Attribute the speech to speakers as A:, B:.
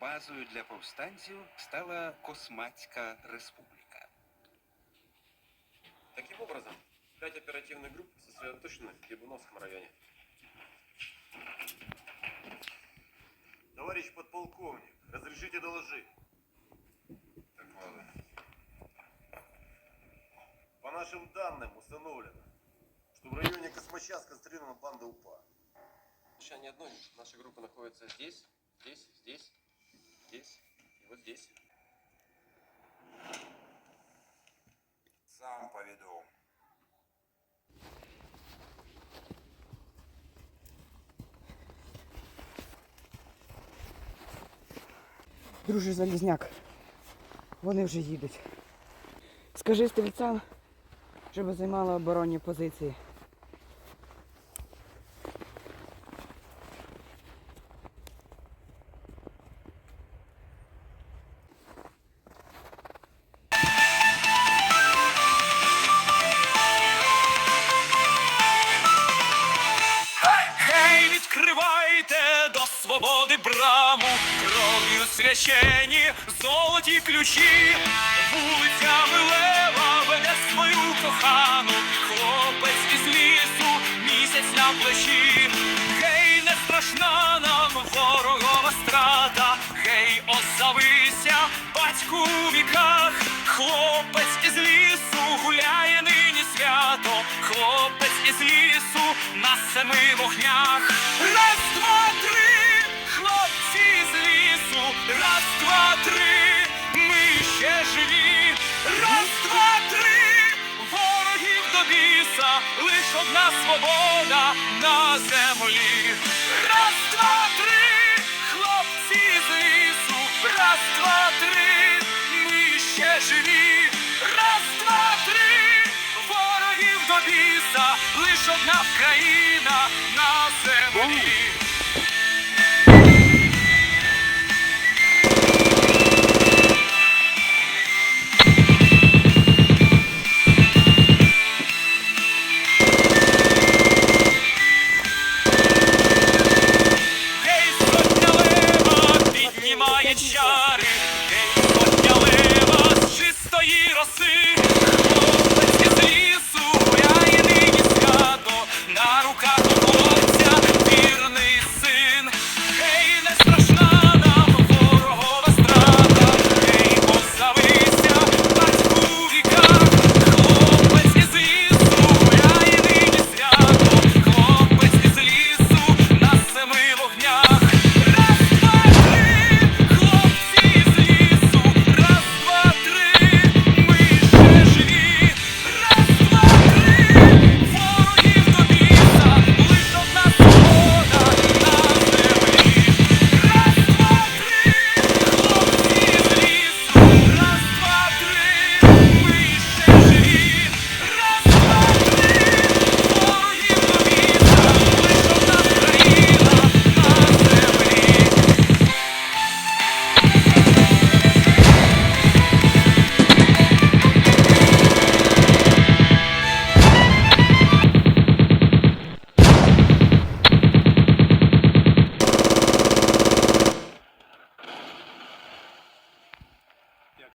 A: Базою для повстанців стала Космацька республіка.
B: Таким образом, пять оперативных групп сосредоточены в Кибуновском районе.
C: Товарищ подполковник, разрешите доложить? По нашим данным установлено, что в районе Космача сконцентрирована банда УПА.
B: Еще ни одной наша группа находится здесь, здесь
D: поведу.
E: Друже Залізняк, вони вже їдуть. Скажи стрільцям, щоб займали оборонні позиції.
F: Відкривайте до свободи браму, кров'ю священі, золоті ключі, вулицями лева веде свою кохану, хлопець із лісу, місяць на плечі. Гей, не страшна нам ворогова страта, гей, озавися, батьку у віках, хлопець із лісу гуляє із лісу на семи вогнях. Раз, два, три, хлопці з лісу, раз, два, три, ми ще живі. Раз, два, три, ворогів до біса, лиш одна свобода лиш одна країна на землі. Гей, сотня.